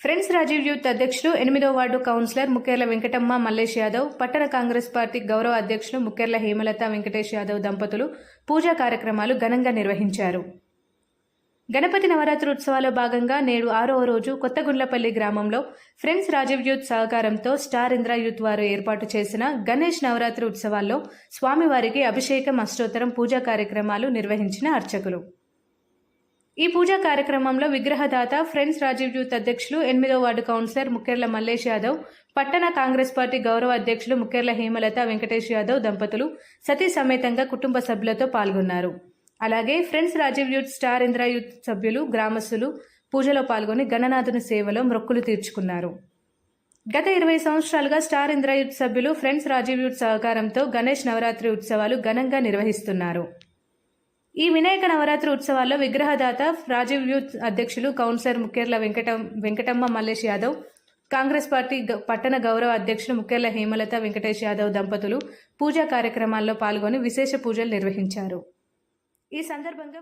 Friends Rajiv youth అధ్యక్షులు ఎనిమిదో ward councillor Mukkerla Venkatamma Mallesh Yadav పట్టణ కాంగ్రెస్ పార్టీ గౌరవ అధ్యక్షులు ముక్కేర్ల హేమలత వెంకటేష్ యాదవ్ దంపతులు పూజా కార్యక్రమాలు ఘనంగా నిర్వహించారు. గణపతి నవరాత్రి ఉత్సవాల్లో భాగంగా నేడు ఆరవ రోజు కొత్తగుండ్లపల్లి గ్రామంలో ఫ్రెండ్స్ రాజీవ్ యూత్ సహకారంతో స్టార్ ఇంద్ర యూత్ వారు ఏర్పాటు చేసిన గణేష్ నవరాత్రి ఉత్సవాల్లో స్వామివారికి అభిషేకం అష్టోత్తరం పూజా కార్యక్రమాలు నిర్వహించిన అర్చకులు. ఈ పూజా కార్యక్రమంలో విగ్రహదాత ఫ్రెండ్స్ రాజీవ్ యూత్ అధ్యక్షులు ఎనిమిదో వార్డు కౌన్సిలర్ ముక్కెర్ల మల్లేష్ యాదవ్ పట్టణ కాంగ్రెస్ పార్టీ గౌరవ అధ్యక్షులు ముక్కెర్ల హేమలత వెంకటేష్ యాదవ్ దంపతులు సతీ సమేతంగా కుటుంబ సభ్యులతో పాల్గొన్నారు. అలాగే friends Rajiv youth star Indra youth సభ్యులు గ్రామస్తులు పూజలో పాల్గొని గణనాథుని సేవలో మొక్కులు తీర్చుకున్నారు. గత ఇరవై సంవత్సరాలుగా స్టార్ ఇంద్ర యూత్ సభ్యులు ఫ్రెండ్స్ రాజీవ్ యూత్ సహకారంతో గణేష్ నవరాత్రి ఉత్సవాలు ఘనంగా నిర్వహిస్తున్నారు. ఈ వినాయక నవరాత్రి ఉత్సవాల్లో విగ్రహదాత రాజీవ్ యూత్ అధ్యక్షులు కౌన్సిలర్ ముక్కేర్ల వెంకట వెంకటమ్మ మల్లేష్ యాదవ్ కాంగ్రెస్ పార్టీ గ- పట్టణ గౌరవ అధ్యక్షులు ముక్కేర్ల హేమలత వెంకటేష్ యాదవ్ దంపతులు పూజా కార్యక్రమాల్లో పాల్గొని విశేష పూజలు నిర్వహించారు. ఈ సందర్భంగా